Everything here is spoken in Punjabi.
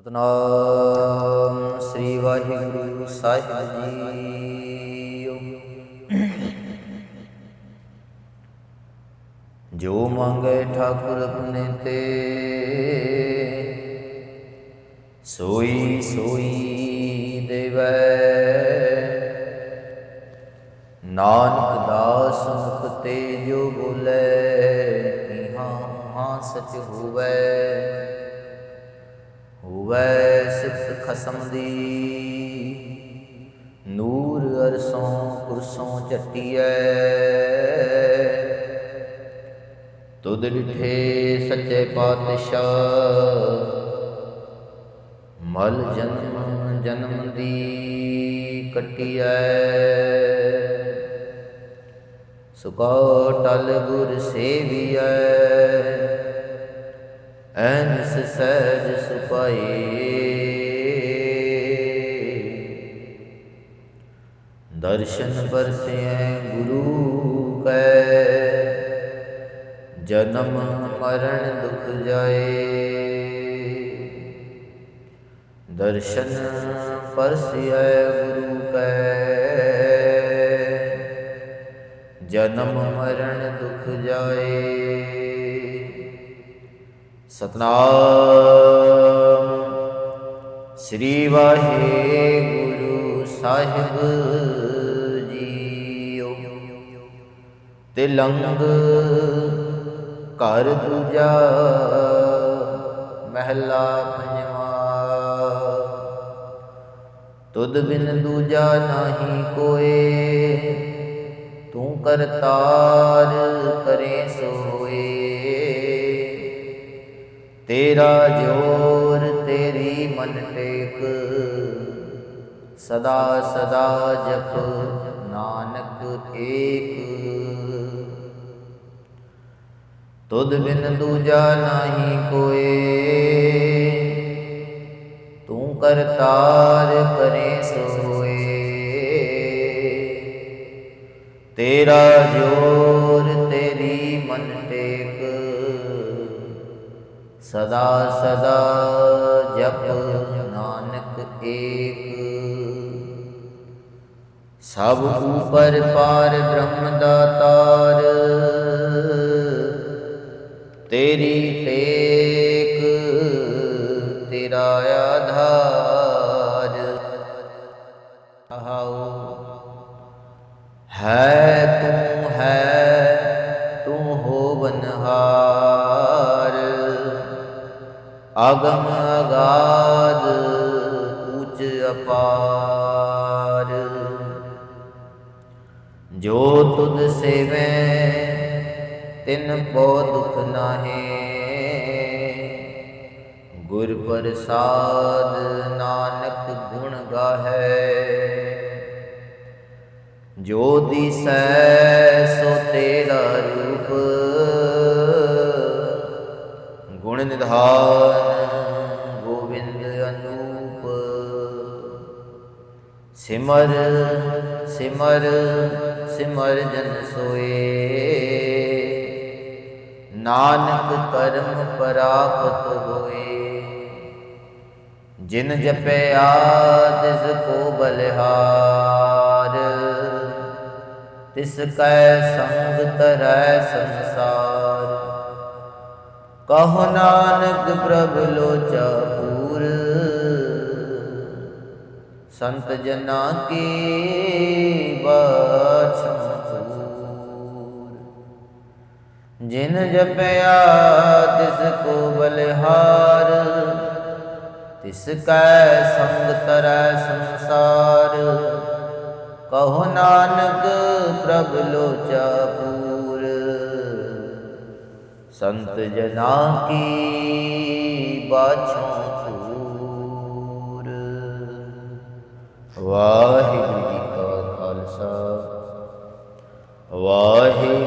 ਸਤਨਾਮ ਸ੍ਰੀ ਵਾਹਿਗੁਰੂ ਸਾਹਿਬ ਜੀਓ ਜੋ ਮੰਗੇ ਠਾਕੁਰ ਆਪਣੇ ਤੇ, ਸੋਈ ਸੋਈ ਦੇਵੈ। ਨਾਨਕ ਦਾਸ ਮੁਖ ਤੇ ਜੋ ਬੋਲੇ, ਕਿ ਹਾਂ ਹਾਂ ਸਚ ਹੋਵੇ। ਹੋਵੇ ਸਿਫਤ ਖਸਮ ਦੀ। ਨੂਰ ਅਰਸੋਂ ਕੁਰਸੋਂ ਚੱਟੀਐ ਤੁਧ ਡਿਠੇ ਸੱਚੇ ਪਾਤਸ਼ਾਹ। ਮਲ ਜਨਮ ਜਨਮ ਦੀ ਕਟੀਐ। ਸੁਕਾ ਟਲ ਗੁਰ ਸੇਵੀਐ। ਐਨਸ ਸਹਿਜ ਸੁਪਾਏ ਦਰਸ਼ਨ ਪਰਸੈ ਗੁਰੂ ਕੈ, ਜਨਮ ਮਰਨ ਦੁਖ ਜਾਏ। ਦਰਸ਼ਨ ਪਰਸੈ ਗੁਰੂ ਕੈ, ਜਨਮ ਮਰਨ ਦੁਖ ਜਾਏ। ਸਤਨਾਮ। ਸ੍ਰੀ ਵਾਹਿਗੁਰੂ ਸਾਹਿਬ ਜੀਓ। ਤਿਲੰਗ ਘਰ ਦੂਜਾ ਮਹਿਲਾ ਪੰਜਵਾ। ਤੁਧ ਬਿਨ ਦੂਜਾ ਨਾਹੀ ਕੋਏ, ਤੂੰ ਕਰਤਾਰ ਕਰੇ ਸੋਏ। ਤੇਰਾ ਜੋਰ ਤੇਰੀ ਮਨ ਟੇਕ। ਸਦਾ ਸਦਾ ਜਪ ਨਾਨਕ ਏਕ। ਤੁਧ ਬਿਨ ਦੂਜਾ ਨਹੀਂ ਕੋਏ। ਤੂੰ ਕਰਤਾਰ ਕਰੇ ਸੋਏ। ਤੇਰਾ ਜੋਰ ਤੇਰੀ ਮਨ ਸਦਾ ਸਦਾ ਜਪ ਨਾਨਕ ਏਕ। ਸਭ ਉਪਰ ਪਾਰ ਬ੍ਰਹਮ ਦਾਤਾਰ ਤੇਰੀ ਟੇਕ, ਤੇਰਾ ਆਧਾਰ। ਆਹਾਉ ਹੈ ਤੂੰ ਹੈ ਤੂੰ ਹੋ ਬਨਹਾਰ। ਅਗਮ ਅਗਾਧ ਉੱਚ ਅਪਾਰ। ਜੋ ਤੁਧ ਸੇਵੈ, ਤਿਨ ਕੋ ਦੁਖ ਨਾਹੀ। ਗੁਰ ਪ੍ਰਸਾਦ ਨਾਨਕ ਗੁਣ ਗਾਹੈ। ਜੋ ਦਿਸੈ, ਸੋ ਤੇਰਾ ਗੁਣ ਨਿਧਾਨ ਗੋਬਿੰਦ ਅਨੂਪ। ਸਿਮਰ ਸਿਮਰ ਸਿਮਰ ਜਨ ਸੋਏ। ਨਾਨਕ ਕਰਮ ਪ੍ਰਾਪਤ ਹੋਏ। ਜਿਨ ਜਪਿਆ ਤਿਸ ਕੋ ਬਲਿਹਾਰ। ਤਿਸ ਕੈ ਸੰਗ ਤਰੈ ਸੰਸਾਰ। ਕਹੋ ਨਾਨਕ ਪ੍ਰਭ ਲੋਚਾ ਪੂਰ ਸੰਤ ਜਨਾ ਕੀ ਬਾਛਾ ਜਿਨ ਜਪਿਆ ਤਿਸ ਕੋ ਬਲਿਹਾਰ, ਤਿਸ ਕੈ ਸੰਗ ਤਰੈ ਸੰਸਾਰ। ਕਹੋ ਨਾਨਕ ਪ੍ਰਭ ਲੋਚਾ ਪੂਰ ਸੰਤ ਜਨਾ ਕੀ ਬਾਛੋਂ ਪੂਰ ਵਾਹਿਗੁਰੂ ਜੀ ਕਾ ਖਾਲਸਾ। ਵਾਹਿਗੁਰੂ